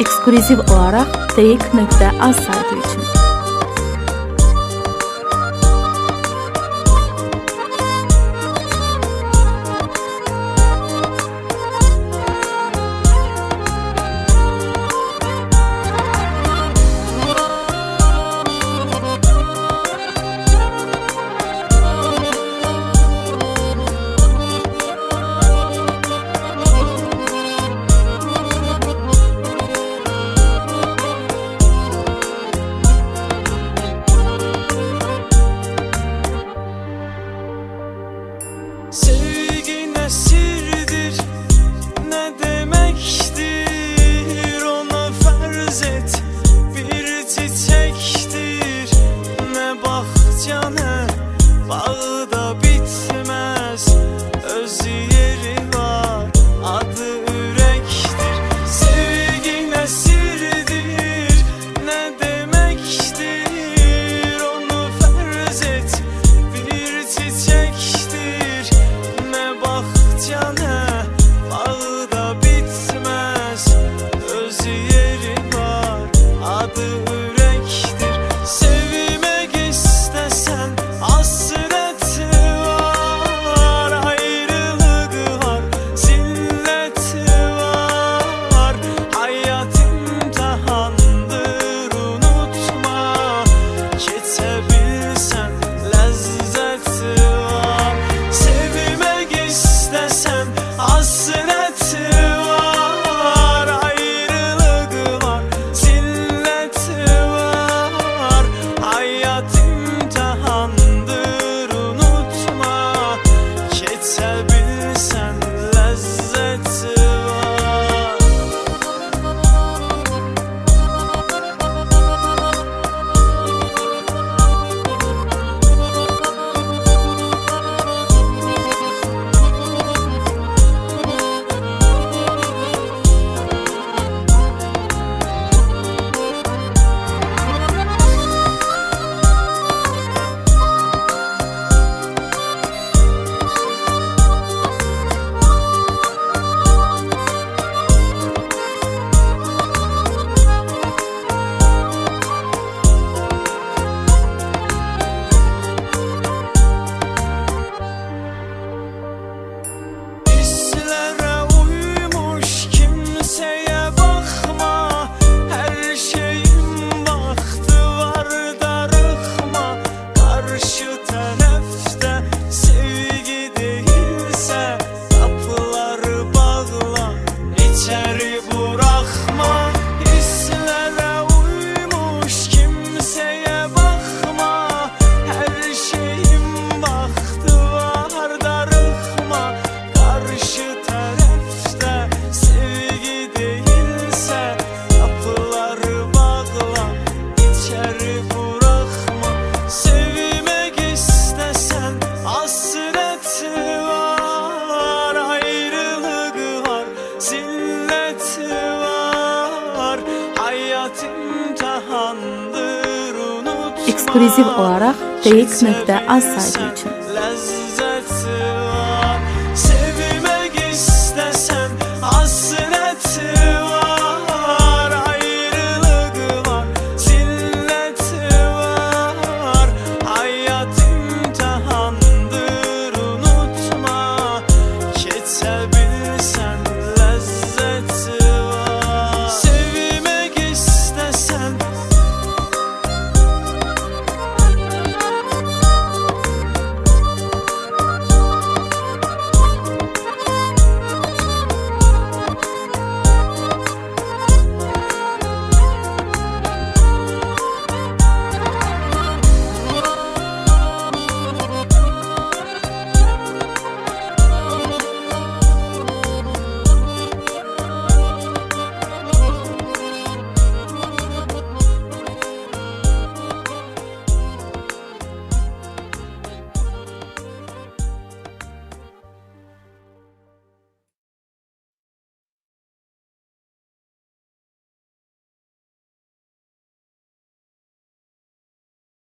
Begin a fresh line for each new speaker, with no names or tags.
ekskluzif olarak Teyik.az sayfı için.
ekskluziv olarak DX.az sahibi için.